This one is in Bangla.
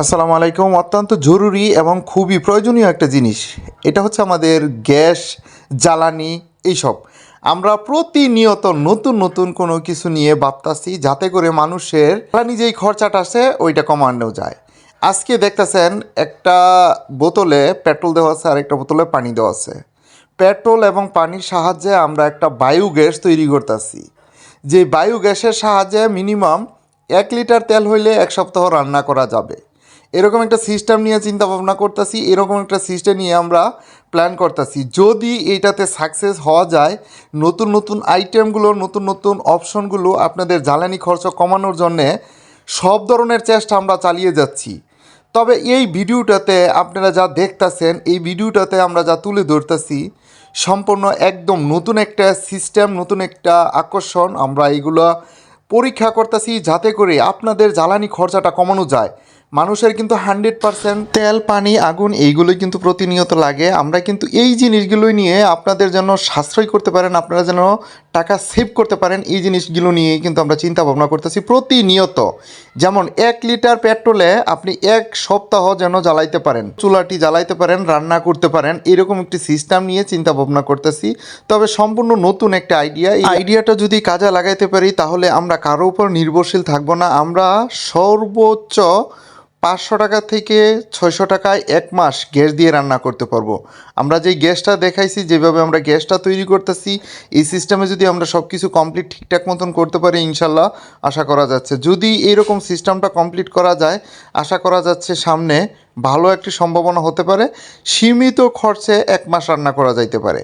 আসসালামু আলাইকুম। অত্যন্ত জরুরি এবং খুবই প্রয়োজনীয় একটা জিনিস। এটা হচ্ছে আমাদের গ্যাস, জ্বালানি এইসব। আমরা প্রতিনিয়ত নতুন নতুন কোনো কিছু নিয়ে ভাবতাছি যাতে করে মানুষের জ্বালানি যেই খরচাটা আসে, ওইটা কমানো যায়। আজকে দেখতেছেন একটা বোতলে পেট্রোল দেওয়া আছে আর একটা বোতলে পানি দেওয়া আছে। পেট্রোল এবং পানির সাহায্যে আমরা একটা বায়ু গ্যাস তৈরি করতেছি। যে বায়ু গ্যাসের সাহায্যে মিনিমাম এক লিটার তেল হইলে এক সপ্তাহ রান্না করা যাবে। এরকম একটা সিস্টেম নিয়ে চিন্তা ভাবনা করতেছি, এরকম একটা সিস্টেম নিয়ে আমরা প্ল্যান করতেছি। যদি এইটাতে সাকসেস হওয়া যায়, নতুন নতুন আইটেমগুলো নতুন নতুন অপশনগুলো আপনাদের জ্বালানি খরচ কমানোর জন্যে সব ধরনের চেষ্টা আমরা চালিয়ে যাচ্ছি। তবে এই ভিডিওটাতে আপনারা যা দেখতাছেন, এই ভিডিওটাতে আমরা যা তুলে ধরতেছি, সম্পূর্ণ একদম নতুন একটা সিস্টেম নতুন একটা আকর্ষণ আমরা এইগুলো পরীক্ষা করতেছি যাতে করে আপনাদের জ্বালানি খরচাটা কমানো যায়। মানুষের কিন্তু হান্ড্রেড পার্সেন্ট তেল, পানি, আগুন এইগুলোই কিন্তু প্রতিনিয়ত লাগে। আমরা কিন্তু এই জিনিসগুলোই নিয়ে আপনাদের জন্য সাশ্রয় করতে পারেন, আপনারা যেন টাকা সেভ করতে পারেন, এই জিনিসগুলো নিয়ে কিন্তু আমরা চিন্তা ভাবনা করতেছি প্রতিনিয়ত। যেমন এক লিটার পেট্রোলে আপনি এক সপ্তাহ যেন জ্বালাইতে পারেন, চুলাটি জ্বালাইতে পারেন, রান্না করতে পারেন, এরকম একটি সিস্টেম নিয়ে চিন্তা ভাবনা করতেছি। তবে সম্পূর্ণ নতুন একটা আইডিয়া, এই আইডিয়াটা যদি কাজে লাগাইতে পারি, তাহলে আমরা কারও উপর নির্ভরশীল থাকব না। আমরা সর্বোচ্চ পাঁচশো টাকা থেকে ছয়শো টাকায় এক মাস গ্যাস দিয়ে রান্না করতে পারব। আমরা যেই গ্যাসটা দেখাইছি, যেভাবে আমরা গ্যাসটা তৈরি করতেছি, এই সিস্টেমে যদি আমরা সব কিছু কমপ্লিট ঠিকঠাক মতন করতে পারি ইনশাল্লাহ, আশা করা যাচ্ছে। যদি এইরকম সিস্টেমটা কমপ্লিট করা যায়, আশা করা যাচ্ছে সামনে ভালো একটি সম্ভাবনা হতে পারে, সীমিত খরচে এক মাস রান্না করা যাইতে পারে।